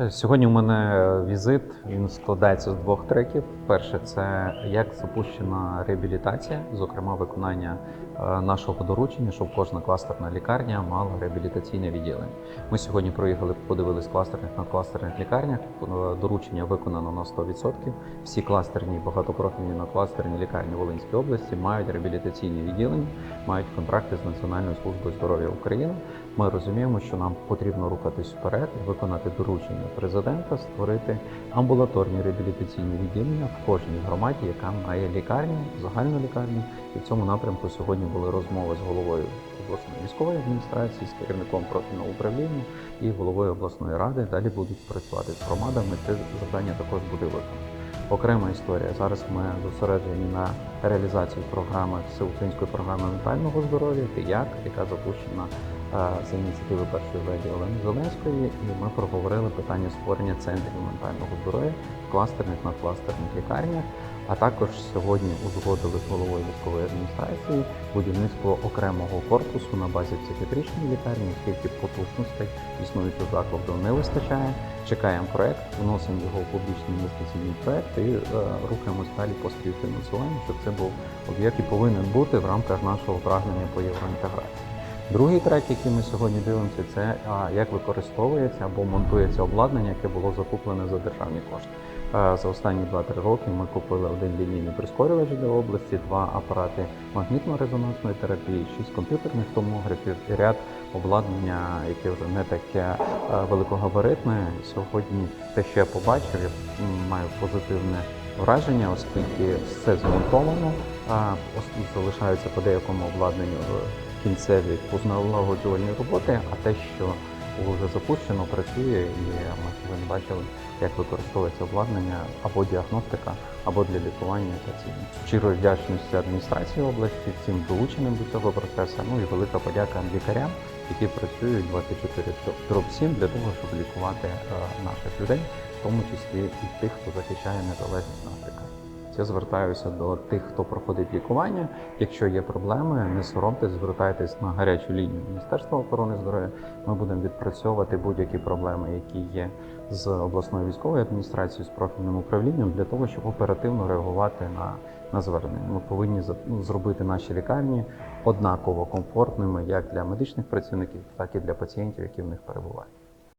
Е, Сьогодні у мене візит. Він складається з двох треків. Перше це як запущена реабілітація, зокрема виконання е, нашого доручення, щоб кожна кластерна лікарня мала реабілітаційне відділення. Ми сьогодні проїхали, подивились кластерних на кластерних лікарнях. Е, Доручення виконано на 100%. Всі кластерні багатопрофільні на кластерні лікарні Волинської області мають реабілітаційні відділення, мають контракти з Національною службою здоров'я України. Ми розуміємо, що нам потрібно рухатись вперед, виконати доручення президента, створити амбулаторні реабілітаційні відділення в кожній громаді, яка має лікарню, загальну лікарню. І в цьому напрямку сьогодні були розмови з головою обласної військової адміністрації, з керівником профільного управління і головою обласної ради. Далі будуть працювати з громадами. Це завдання також буде виконано. Окрема історія. Зараз ми зосереджені на реалізації програми всеукраїнської програми ментального здоров'я «Як», яка запущена за ініціативи першої леді Олени Зеленської, і ми проговорили питання створення центрів ментального здоров'я в кластерних надкластерних лікарнях. А також сьогодні узгодили з головою військової адміністрації будівництво окремого корпусу на базі психіатричної лікарні, оскільки потужностей існуючого закладу не вистачає. Чекаємо проект, вносимо його в публічний інвестиційний проект і е, рухаємось далі по співфінансуванню, щоб це був об'єкт і повинен бути в рамках нашого прагнення по євроінтеграції. Другий трек, який ми сьогодні дивимося, це як використовується або монтується обладнання, яке було закуплене за державні кошти. За останні 2-3 роки ми купили один лінійний прискорювач для області, два апарати магнітно-резонансної терапії, шість комп'ютерних томографів і ряд обладнання, яке вже не таке великогабаритне. Сьогодні те, що я побачив, я маю позитивне враження, оскільки все змонтовано, залишаються по деякому обладнанню кінцеві позналагоджувальні роботи, а те, що вже запущено, працює, і ми сьогодні бачили, як використовується обладнання або діагностика, або для лікування пацієнтів. Щиро вдячність адміністрації області, всім долученим до цього процесу. Ну і велика подяка лікарям, які працюють 24 7 для того, щоб лікувати е, наших людей, в тому числі і тих, хто захищає незалежність країни. Я звертаюся до тих, хто проходить лікування. Якщо є проблеми, не соромтесь, звертайтесь на гарячу лінію Міністерства охорони здоров'я. Ми будемо відпрацьовувати будь-які проблеми, які є з обласною військовою адміністрацією, з профільним управлінням, для того, щоб оперативно реагувати на, на звернення. Ми повинні зробити наші лікарні однаково комфортними як для медичних працівників, так і для пацієнтів, які в них перебувають.